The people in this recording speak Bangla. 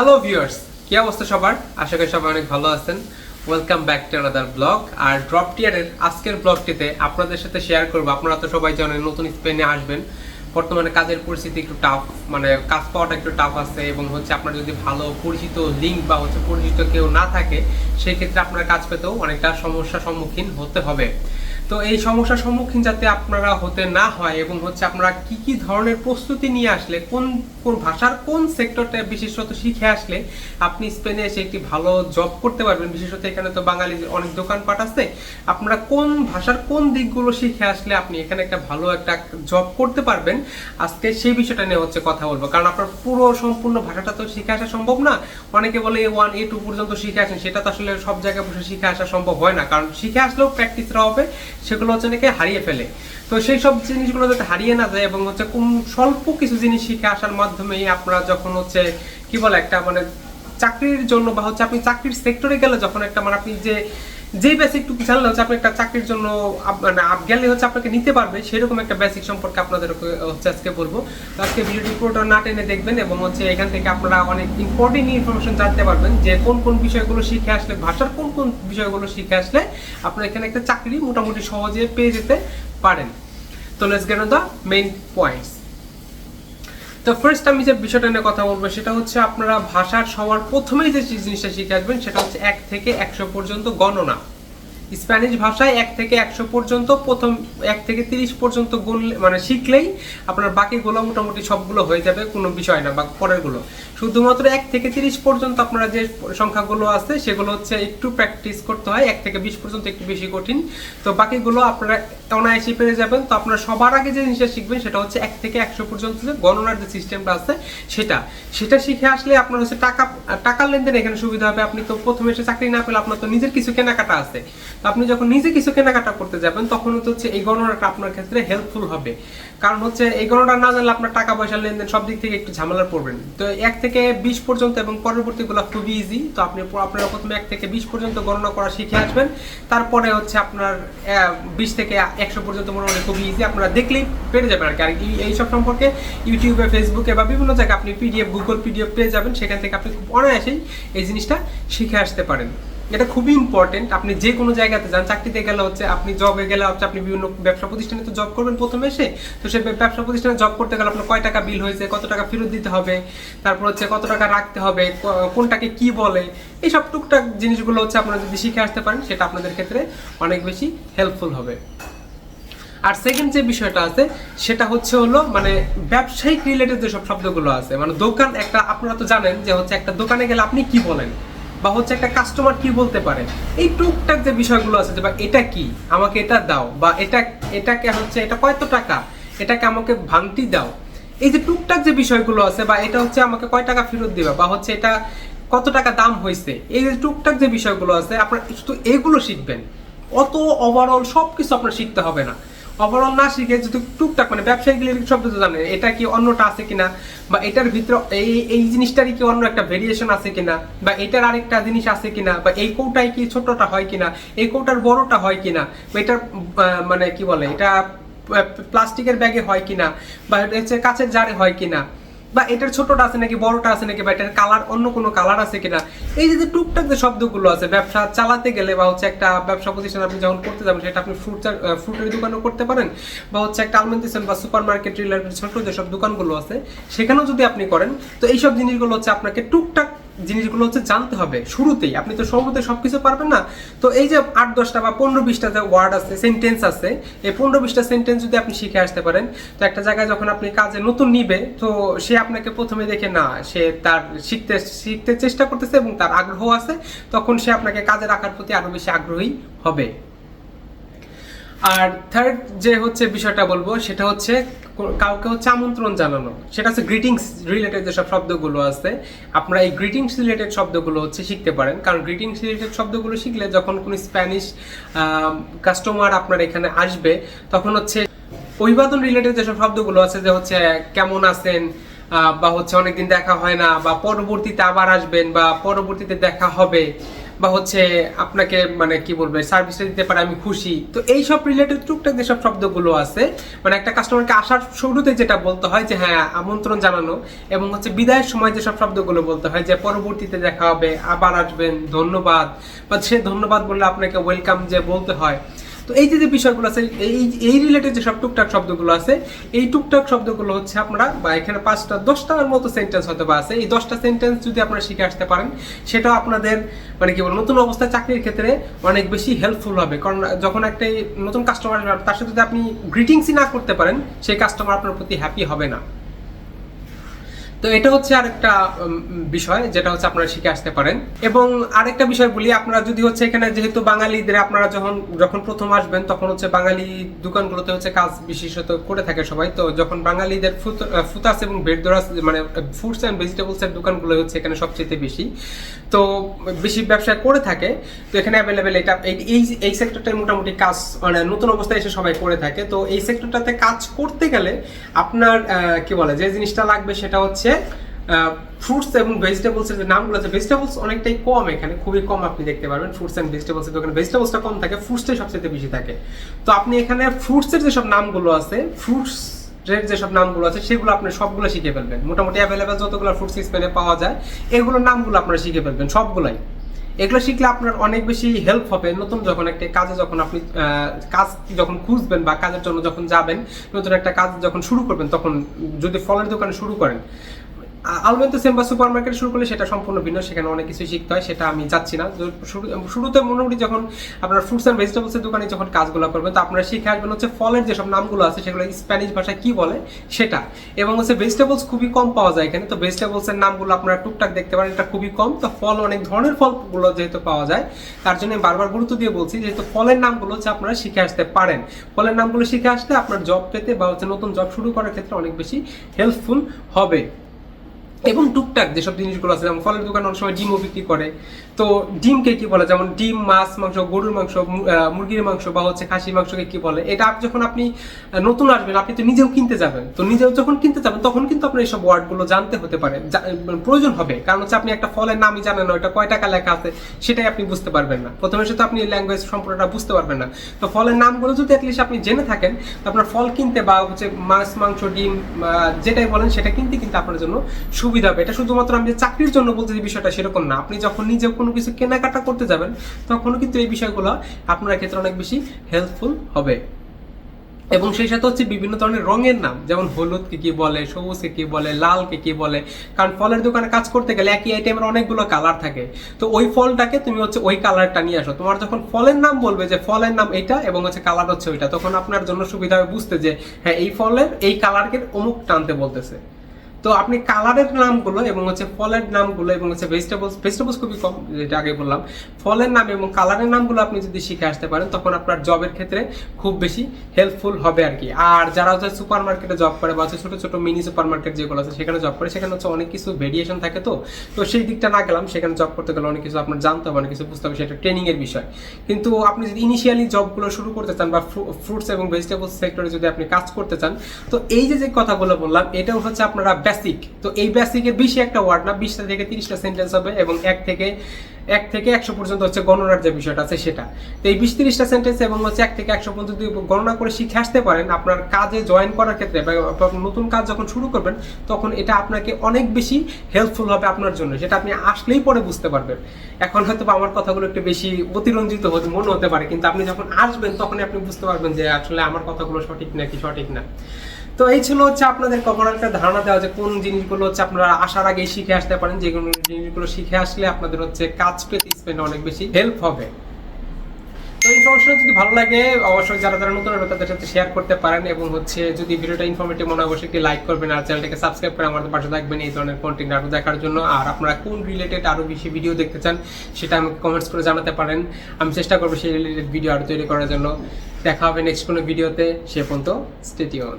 হ্যালো ভিউয়ার্স কি অবস্থা সবার? আশা করি সবাই অনেক ভালো আছেন। Welcome back to another blog R drop টিয়ারের আজকের ব্লগটিতে আপনাদের সাথে শেয়ার করব। আপনারা তো সবাই জানেন, নতুন স্পেনে আসবেন। বর্তমানে কাজের পরিস্থিতি একটু টাফ মানে কাজ পাওয়াটা একটু টাফ আছে এবং হচ্ছে আপনার যদি ভালো পরিচিত লিঙ্ক বা হচ্ছে পরিচিত কেউ না থাকে, সেক্ষেত্রে আপনার কাজ পেতেও অনেকটা সমস্যার সম্মুখীন হতে হবে। তো এই সমস্যার সম্মুখীন যাতে আপনারা হতে না হয় এবং হচ্ছে আপনারা কি কি ধরনের প্রস্তুতি নিয়ে আসলে, কোন কোন ভাষার কোন সেক্টরটা বিশেষত শিখে আসলে আপনি স্পেনে এসে একটি ভালো জব করতে পারবেন? বিশেষত এখানে তো বাঙালি অনেক দোকানপাট আছে। আপনারা কোন ভাষার কোন দিকগুলো শিখে আসলে আপনি এখানে একটা ভালো একটা জব করতে পারবেন? আজকে সেই বিষয়টা নিয়ে হচ্ছে কথা বলব। কারণ আপনার পুরো সম্পূর্ণ ভাষাটা তো শিখে আসা সম্ভব না। অনেকে বলে এ ওয়ান এ টু পর্যন্ত শিখে আসেন, সেটা তো আসলে সব জায়গায় বসে শিখে আসা সম্ভব হয় না। কারণ শিখে আসলেও প্র্যাকটিসরা হবে। সেগুলো হচ্ছে নাকি হারিয়ে ফেলে। তো সেই সব জিনিসগুলো যাতে হারিয়ে না যায় এবং হচ্ছে কোন স্বল্প কিছু জিনিস শিখে আসার মাধ্যমেই আপনারা যখন হচ্ছে, কি বলে একটা মানে চাকরির জন্য বা হচ্ছে আপনি চাকরির সেক্টরে গেলে যখন একটা মানে আপনি যে যে বেসিকটুকু জানলে হচ্ছে, আপনি একটা চাকরির জন্য মানে আপ গেলে হচ্ছে, আপনাকে নিতে পারবে, সেরকম একটা বেসিক সম্পর্কে আপনাদের হচ্ছে আজকে বলব। তো আজকে ভিডিওটি পুরোটা না টেনে দেখবেন এবং হচ্ছে এখান থেকে আপনারা অনেক ইম্পর্টেন্ট ইনফরমেশন জানতে পারবেন যে কোন কোন বিষয়গুলো শিখে আসলে, ভাষার কোন কোন বিষয়গুলো শিখে আসলে আপনারা এখানে একটা চাকরি মোটামুটি সহজে পেয়ে যেতে পারেন। তো let's get the main points তো ফার্স্ট আমি যে বিষয়টা নিয়ে কথা বলব, সেটা হচ্ছে আপনারা ভাষার সবার প্রথমেই যে জিনিসটা শিখে আসবেন, সেটা হচ্ছে এক থেকে একশো পর্যন্ত গণনা। স্প্যানিশ ভাষায় এক থেকে একশো পর্যন্ত, প্রথম এক থেকে তিরিশ পর্যন্ত গুনলে মানে শিখলেই আপনার বাকিগুলো মোটামুটি সবগুলো হয়ে যাবে, কোনো বিষয় না, বা পরেরগুলো। শুধুমাত্র এক থেকে তিরিশ পর্যন্ত আপনারা যে সংখ্যাগুলো আছে, সেগুলো হচ্ছে একটু প্র্যাকটিস করতে হয়, এক থেকে বিশ পর্যন্ত একটু বেশি কঠিন। তো বাকিগুলো আপনারা অনায়াসে পেরে যাবেন। তো আপনারা সবার আগে যে জিনিসটা শিখবেন, সেটা হচ্ছে এক থেকে একশো পর্যন্ত যে গণনার যে সিস্টেমটা আছে, সেটা। সেটা শিখে আসলে আপনার হচ্ছে টাকা, টাকার লেনদেন এখানে সুবিধা হবে। আপনি তো প্রথমে এসে চাকরি না পেলে আপনার তো নিজের কিছু কেনাকাটা আছে। আপনি যখন নিজে কিছু কেনাকাটা করতে যাবেন, তখন হচ্ছে এই গণনাটা আপনার ক্ষেত্রে হেল্পফুল হবে। কারণ হচ্ছে এই গণনা না জানলে আপনার টাকা পয়সা লেনদেন সব দিক থেকে একটু ঝামেলা পড়বেন তো এক থেকে বিশ পর্যন্ত এবং পরবর্তীগুলো খুবই ইজি তো আপনি আপনারা প্রথমে এক থেকে বিশ পর্যন্ত গণনা করা শিখে আসবেন। তারপরে হচ্ছে আপনার বিশ থেকে একশো পর্যন্ত মোটামুটি খুবই ইজি আপনারা দেখলেই পেরে যাবেন আর কি। আর এই- এইসব সম্পর্কে ইউটিউবে, ফেসবুকে বা বিভিন্ন জায়গায় আপনি পিডিএফ গুগল পিডিএফ পেয়ে যাবেন। সেখান থেকে আপনি খুব অনায়াসেই এই জিনিসটা শিখে আসতে পারেন। এটা খুবই ইম্পর্টেন্ট আপনি যে কোনো জায়গাতে যান, চাকরিতে গেলে হচ্ছে আপনি জবে গেলে হচ্ছে আপনি বিভিন্ন ব্যবসা প্রতিষ্ঠানে তো জব করবেন প্রথমে এসে। তো সেই ব্যবসা প্রতিষ্ঠানে জব করতে গেলে আপনার কয় টাকা বিল হয়েছে, কত টাকা ফেরত দিতে হবে, তারপর হচ্ছে কত টাকা রাখতে হবে কোনটাকে কি বলে এই সব টুকটাক জিনিসগুলো হচ্ছে আপনারা যদি শিখে আসতে পারেন, সেটা আপনাদের ক্ষেত্রে অনেক বেশি হেল্পফুল হবে। আর সেকেন্ড যে বিষয়টা আছে, সেটা হচ্ছে হলো মানে ব্যবসায়িক রিলেটেড যেসব শব্দগুলো আছে মানে দোকান একটা, আপনারা তো জানেন যে হচ্ছে একটা দোকানে গেলে আপনি কি বলেন? বা হচ্ছে একটা কাস্টমার কি বলতে পারে? এই টুকটাক যে বিষয়গুলো আছে যে, বা এটা কি? আমাকে এটা দাও। বা, এটা, এটাকে হচ্ছে, এটা কত টাকা? এটাকে আমাকে ভাঙতি দাও। এই যে টুকটাক যে বিষয়গুলো আছে, বা এটা হচ্ছে আমাকে কয় টাকা ফেরত দিবে? বা হচ্ছে এটা কত টাকা দাম হয়েছে এই যে টুকটাক যে বিষয়গুলো আছে, আপনার শুধু এগুলো শিখবেন। অত ওভারঅল সব কিছু আপনার শিখতে হবে না। ওভারঅল না শিখে যদি টুকটাক মানে ব্যবসায়িক রিলেটেড শব্দ তো জানে। এটা কি অন্যটা আছে কিনা? বা এটার ভিতরে এই এই জিনিসটারই কি অন্য একটা ভেরিয়েশন আছে কিনা? বা এটার আরেকটা জিনিস আছে কিনা? বা এই কৌটায় কি ছোটটা হয় কিনা? এই কৌটার বড়টা হয় কিনা? বা এটার মানে কি বলে? এটা প্লাস্টিকের ব্যাগে হয় কিনা? বা হচ্ছে কাছের জারে হয় কিনা? বা এটার ছোটটা আছে নাকি, বড়টা আছে নাকি, বা এটার কালার অন্য কোনো কালার আছে কিনা? এই যে টুকটাক যে শব্দগুলো আছে, ব্যবসা চালাতে গেলে বা হচ্ছে একটা ব্যবসা প্রতিষ্ঠান আপনি যখন করতে যাবেন, সেটা আপনি ফ্রুট ফ্রুটের দোকানও করতে পারেন, বা হচ্ছে একটা আলমেন্টেশন বা সুপার মার্কেট রিলেটেড ছোট যেসব দোকানগুলো আছে, সেখানেও যদি আপনি করেন, তো এইসব জিনিসগুলো হচ্ছে আপনাকে টুকটাক জিনিসগুলো হচ্ছে জানতে হবে, শুরুতেই। আপনি তো সর্বদাই সব কিছু পারবেন না। তো এই যে আট, দশটা বা পনেরো, বিশটা যে ওয়ার্ড আছে সেন্টেন্স আছে, এই পনেরো, বিশটা সেন্টেন্স যদি আপনি শিখে আসতে পারেন, তো একটা জায়গায় যখন আপনি কাজে নতুন নিবে, তো সে আপনাকে প্রথমে দেখে, না, সে তার শিখতে শিখতে চেষ্টা করতেছে এবং তার আগ্রহ আছে, তখন সে আপনাকে কাজে রাখার প্রতি আরও বেশি আগ্রহী হবে। আর থার্ড যে হচ্ছে বিষয়টা বলব, সেটা হচ্ছে কাউকে হচ্ছে আমন্ত্রণ জানানো। সেটা হচ্ছে গ্রিটিংস রিলেটেড যেসব শব্দগুলো আছে, আপনারা এই গ্রিটিংস রিলেটেড শব্দগুলো হচ্ছে শিখতে পারেন। কারণ গ্রিটিংস রিলেটেড শব্দগুলো শিখলে যখন কোনো স্প্যানিশ কাস্টমার আপনার এখানে আসবে, তখন হচ্ছে অভিবাদন রিলেটেড যেসব শব্দগুলো আছে যে হচ্ছে কেমন আছেন বা হচ্ছে অনেকদিন দেখা হয় না, বা পরবর্তীতে আবার আসবেন, বা পরবর্তীতে দেখা হবে বা হচ্ছে আপনাকে মানে কি বলবে সার্ভিসটা দিতে পারে, আমি খুশি। তো এই সব রিলেটেড টুকটাক যেসব শব্দগুলো আছে মানে একটা কাস্টমারকে আসার শুরুতে যেটা বলতে হয় যে হ্যাঁ আমন্ত্রণ জানানো এবং হচ্ছে বিদায়ের সময় যেসব শব্দগুলো বলতে হয়, যে পরবর্তীতে দেখা হবে, আবার আসবেন, ধন্যবাদ। বা সে ধন্যবাদ বললে আপনাকে ওয়েলকাম যে বলতে হয় তো এই যে যে বিষয়গুলো আছে, এই এই রিলেটেড যে সব টুকটাক শব্দগুলো আছে, এই টুকটাক শব্দগুলো হচ্ছে আপনারা বা এখানে পাঁচটা দশটার মতো সেন্টেন্স হয়তো বা আছে। এই দশটা সেন্টেন্স যদি আপনারা শিখে আসতে পারেন সেটাও আপনাদের মানে কি বলব, নতুন অবস্থায় চাকরির ক্ষেত্রে অনেক বেশি হেল্পফুল হবে। কারণ যখন একটা নতুন কাস্টমার তার সাথে যদি আপনি গ্রিটিংসই না করতে পারেন, সেই কাস্টমার আপনার প্রতি হ্যাপি হবে না। তো এটা হচ্ছে আরেকটা বিষয় যেটা হচ্ছে আপনারা শিখে আসতে পারেন। এবং আরেকটা বিষয় বলি, আপনারা যদি হচ্ছে এখানে যেহেতু বাঙালিদের, আপনারা যখন যখন প্রথম আসবেন, তখন হচ্ছে বাঙালি দোকানগুলোতে হচ্ছে কাজ বিশেষত করে থাকে সবাই। তো যখন বাঙালিদের ফুতাস এবং বেডদরাস মানে ফ্রুটস অ্যান্ড ভেজিটেবলস এর দোকানগুলো হচ্ছে এখানে সবচেয়ে বেশি। তো বেশি ব্যবসা করে থাকে। তো এখানে অ্যাভেলেবেল এটা, এই- এই সেক্টরটায় মোটামুটি কাজ মানে নতুন অবস্থায় এসে সবাই করে থাকে। তো এই সেক্টরটাতে কাজ করতে গেলে আপনার কি বলে, যে জিনিসটা লাগবে সেটা হচ্ছে ফ্রুটস এবং ভেজিটেবলস এর যে নামগুলো আছে ভেজিটেবলস অনেকটাই কম এখানে, খুবই কম আপনি দেখতে পারবেন ফ্রুটস এন্ড ভেজিটেবলস এর দোকানে। ভেজিটেবলসটা কম থাকে ফ্রুটসটাই সবচেয়ে বেশি থাকে। তো আপনি এখানে ফ্রুটস এর যেসব নামগুলো আছে ফ্রুটস এর যেসব নামগুলো আছে, সেগুলো আপনি সবগুলো শিখে ফেলবেন। মোটামুটি অ্যাভেলেবেল যতগুলো ফ্রুটস স্পেনে পাওয়া যায়, এগুলোর নামগুলো আপনারা শিখে ফেলবেন, সবগুলাই। এগুলো শিখলে আপনার অনেক বেশি হেল্প হবে। নতুন যখন একটা কাজে যখন আপনি কাজ যখন খুঁজবেন বা কাজের জন্য যখন যাবেন, নতুন একটা কাজ যখন শুরু করবেন, তখন যদি ফলের দোকানে শুরু করেন আলমেন তো সেম্বা সুপার মার্কেট শুরু করলে সেটা সম্পূর্ণ ভিন্ন, সেখানে অনেক কিছু শিখতে হয়, সেটা আমি যাচ্ছি না। শুরুতে মোটামুটি যখন আপনার ফ্রুটস অ্যান্ড ভেজিটেবলস এর দোকানে যখন কাজগুলো করবেন, তো আপনারা শিখে আসবেন হচ্ছে ফলের যেসব নামগুলো আছে, সেগুলো স্প্যানিশ ভাষায় কি বলে সেটা। এবং হচ্ছে ভেজিটেবলস খুবই কম পাওয়া যায় এখানে, তো ভেজিটেবলস এর নামগুলো আপনারা টুকটাক দেখতে পারেন, এটা খুবই কম। তো ফল অনেক ধরনের ফলগুলো যেহেতু পাওয়া যায়, তার জন্য বারবার গুরুত্ব দিয়ে বলছি, যেহেতু ফলের নামগুলো হচ্ছে আপনারা শিখে আসতে পারেন। ফলের নামগুলো শিখে আসলে আপনার জব পেতে বা হচ্ছে নতুন জব শুরু করার ক্ষেত্রে অনেক বেশি হেল্পফুল হবে। এবং টুকটাক যেসব জিনিসগুলো আছে, যেমন ফলের দোকানে অনেক সময় ডিমও বিক্রি করে। তো ডিমকে কি বলে? যেমন ডিম, মাছ, মাংস, গরুর মাংস মুরগির মাংস বা হচ্ছে খাসির মাংসকে কি বলে? এটা যখন আপনি নতুন আসবেন, আপনি তো নিজেও কিনতে যাবেন। তো নিজেও যখন কিনতে যাবেন, তখন কিন্তু আপনার এইসব ওয়ার্ডগুলো জানতে হতে পারে। মানে প্রয়োজন হবে। কারণ হচ্ছে আপনি একটা ফলের নামই জানেন না ওটা কয় টাকা লেখা আছে, সেটাই আপনি বুঝতে পারবেন না। প্রথমে সে তো আপনি ল্যাঙ্গুয়েজ সম্পূর্ণটা বুঝতে পারবেন না। তো ফলের নামগুলো যদি অ্যাটলিস্ট আপনি জেনে থাকেন, তো আপনার ফল কিনতে বা হচ্ছে মাছ, মাংস, ডিম যেটাই বলেন, সেটা কিনতে কিন্তু আপনার জন্য সুবিধা হবে। এটা শুধুমাত্র আমি যে চাকরির জন্য বলতে যে বিষয়টা সেরকম না। আপনি যখন নিজে কোনো কিছু কেনাকাটা করতে যাবেন, তখনও কিন্তু এই বিষয়গুলো আপনার ক্ষেত্রে অনেক বেশি হেল্পফুল হবে। এবং সেই সাথে হচ্ছে বিভিন্ন ধরনের রঙের নাম, যেমন হলুদকে কি বলে, সবুজকে কি বলে, লালকে কি বলে। কারণ ফলের দোকানে কাজ করতে গেলে একই আইটেমের অনেকগুলো কালার থাকে। তো ওই ফলটাকে তুমি হচ্ছে ওই কালারটা নিয়ে আসো। তোমার যখন ফলের নাম বলবে যে ফলের নাম এটা এবং হচ্ছে কালার হচ্ছে ওইটা, তখন আপনার জন্য সুবিধা হবে বুঝতে যে হ্যাঁ এই ফলের এই কালারকে অমুক টানতে বলতেছে। তো আপনি কালারের নামগুলো এবং হচ্ছে ফলের নামগুলো এবং হচ্ছে ভেজিটেবলস ভেজিটেবলস খুবই কম, যেটা আগে বললাম। ফলের নাম এবং কালারের নামগুলো আপনি যদি শিখে আসতে পারেন, তখন আপনার জবের ক্ষেত্রে খুব বেশি হেল্পফুল হবে আর কি। আর যারা হচ্ছে সুপার মার্কেটে জব করে বা হচ্ছে ছোট ছোট মিনি সুপার মার্কেট যেগুলো আছে, সেখানে জব করে, সেখানে হচ্ছে অনেক কিছু ভেরিয়েশন থাকে তো। তো সেই দিকটা না গেলাম, সেখানে জব করতে গেলে অনেক কিছু আপনার জানতে হবে, অনেক কিছু বুঝতে হবে, সেটা ট্রেনিং এর বিষয়। কিন্তু আপনি যদি ইনিশিয়ালি জবগুলো শুরু করতে চান বা ফ্রুটস এবং ভেজিটেবলস সেক্টরে যদি আপনি কাজ করতে চান, তো এই যে যে কথাগুলো বললাম, এটাও হচ্ছে আপনারা বেসিক তো এই বেসিকের বেশি একটা ওয়ার্ড না, বিশটা থেকে তিরিশটা সেন্টেন্স হবে এবং এক থেকে এক থেকে একশো পর্যন্ত হচ্ছে গণনার যে বিষয়টা আছে সেটা। তো এই বিশ তিরিশটা সেন্টেন্স এবং হচ্ছে এক থেকে একশো পর্যন্ত গণনা করে শিখে আসতে পারেন। আপনার কাজে জয়েন করার ক্ষেত্রে বা নতুন কাজ যখন শুরু করবেন, তখন এটা আপনাকে অনেক বেশি হেল্পফুল হবে আপনার জন্য। সেটা আপনি আসলেই পরে বুঝতে পারবেন। এখন হয়তো আমার কথাগুলো একটু বেশি অতিরঞ্জিত হতে, মনে হতে পারে, কিন্তু আপনি যখন আসবেন, তখনই আপনি বুঝতে পারবেন যে আসলে আমার কথাগুলো সঠিক নাকি সঠিক না। তো এই ছিল হচ্ছে আপনাদের কখন একটা ধারণা দেওয়া যে কোন জিনিসগুলো হচ্ছে আপনারা আসার আগে শিখে আসতে পারেন। যে কোনো জিনিসগুলো শিখে আসলে আপনাদের হচ্ছে কাজ পেতে স্পেন্ড অনেক বেশি হেল্প হবে। তো ইনফরমেশন যদি ভালো লাগে, অবশ্যই যারা যারা নতুন তাদের সাথে শেয়ার করতে পারেন এবং হচ্ছে যদি ভিডিওটা ইনফরমেটিভ মনে অবশ্যই একটি লাইক করবেন আর চ্যানেলটাকে সাবস্ক্রাইব করে আমাদের পাশে থাকবেন। এই ধরনের কন্টেন্ট আরও দেখার জন্য। আর আপনারা কোন রিলেটেড আরও বেশি ভিডিও দেখতে চান সেটা আমাকে কমেন্টস করে জানাতে পারেন। আমি চেষ্টা করব সেই রিলেটেড ভিডিও আরও তৈরি করার জন্য। দেখা হবে নেক্সট কোনো ভিডিওতে সে পর্যন্ত স্টেটিউন